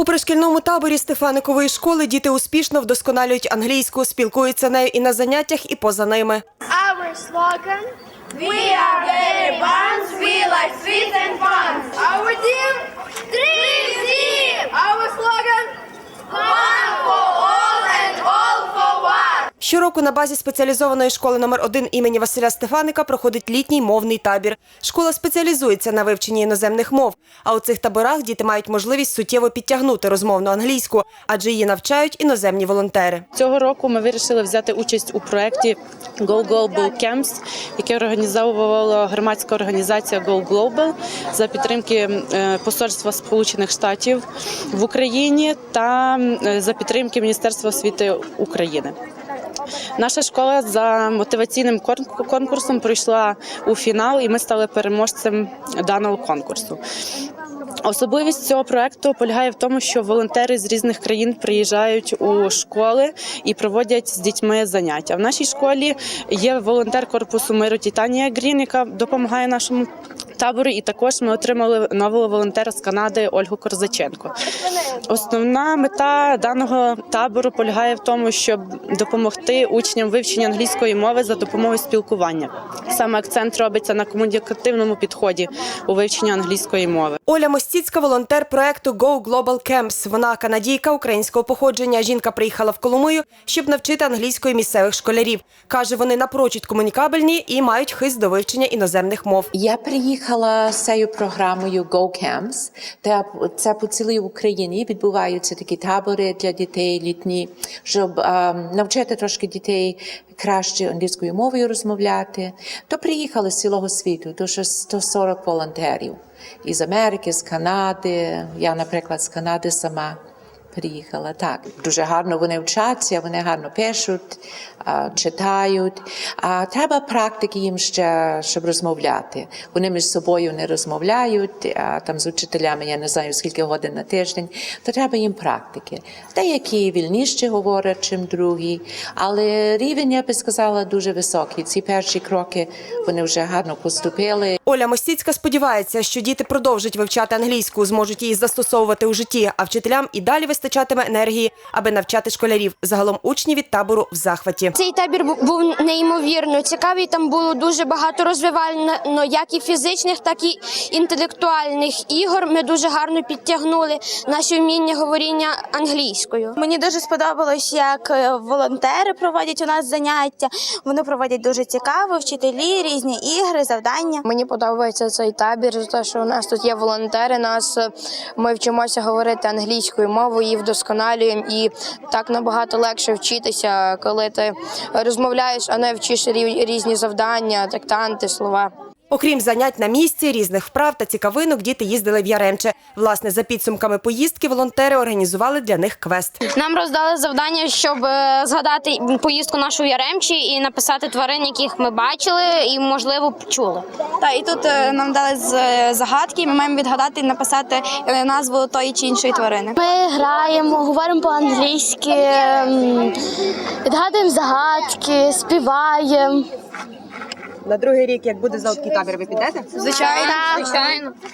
У пришкільному таборі Стефаникової школи діти успішно вдосконалюють англійську, спілкуються нею і на заняттях, і поза ними. Our slogan We are very buns, we like sweet and fun. Our team Dream Team. Our slogan One for all and all for one. Щороку на базі спеціалізованої школи номер 1 імені Василя Стефаника проходить літній мовний табір. Школа спеціалізується на вивченні іноземних мов. А у цих таборах діти мають можливість суттєво підтягнути розмовну англійську, адже її навчають іноземні волонтери. Цього року ми вирішили взяти участь у проєкті Go Global Camps, яке організовувала громадська організація Go Global за підтримки е, Посольства Сполучених Штатів в Україні та е, за підтримки Міністерства освіти України. Наша школа за мотиваційним конкурсом пройшла у фінал, і ми стали переможцем даного конкурсу. Особливість цього проекту полягає в тому, що волонтери з різних країн приїжджають у школи і проводять з дітьми заняття. В нашій школі є волонтер корпусу миру Титанія Грін, яка допомагає нашому табору. І також ми отримали нового волонтера з Канади Ольгу Корзаченко. Основна мета даного табору полягає в тому, щоб допомогти учням вивчення англійської мови за допомогою спілкування. Саме акцент робиться на комунікативному підході у вивченні англійської мови. Оля Мостіцька – волонтер проекту Go Global Camps. Вона канадійка українського походження. Жінка приїхала в Коломию, щоб навчити англійської місцевих школярів. Каже, вони напрочуд комунікабельні і мають хист до вивчення іноземних мов. Я приїхала з цією програмою Go Camps, це по цілій Україні відбуваються такі табори для дітей літні, щоб навчити трошки дітей краще англійською мовою розмовляти. То приїхали з цілого світу, дуже 140 волонтерів із Америки, з Канади. Я, наприклад, з Канади сама. Приїхала так. Дуже гарно вони вчаться, вони гарно пишуть, читають. А треба практики їм ще, щоб розмовляти. Вони між собою не розмовляють, а там з учителями я не знаю скільки годин на тиждень. То треба їм практики. Деякі вільніше говорять, чим другі, але рівень, я би сказала, дуже високий. Ці перші кроки вони вже гарно поступили. Оля Мостіцька сподівається, що діти продовжать вивчати англійську, зможуть її застосовувати у житті, а вчителям і далі вистачатиме енергії, аби навчати школярів. Загалом учні від табору в захваті. Цей табір був неймовірно цікавий. Там було дуже багато розвивально, як і фізичних, так і інтелектуальних ігор. Ми дуже гарно підтягнули наші вміння говоріння англійською. Мені дуже сподобалось, як е, волонтери проводять у нас заняття. Вони проводять дуже цікаво, вчителі, різні ігри, завдання. Мені подобається цей табір, за те, що у нас тут є волонтери. Нас е, ми вчимося говорити англійською мовою і вдосконалюємо. І так набагато легше вчитися, коли ти розмовляєш, а не вчиш різні завдання, диктанти, слова. Окрім занять на місці, різних вправ та цікавинок, діти їздили в Яремче. Власне, за підсумками поїздки волонтери організували для них квест. Нам роздали завдання, щоб е, згадати поїздку нашу в Яремчі і написати тварин, яких ми бачили і можливо чули. Та і тут е, нам дали з- загадки. Ми маємо відгадати і написати е, назву тої чи іншої тварини. Ми граємо, говоримо по-англійськи, відгадуємо загадки, співаємо. На другий рік, як буде золотий табір, ви підете? Звичайно, звичайно.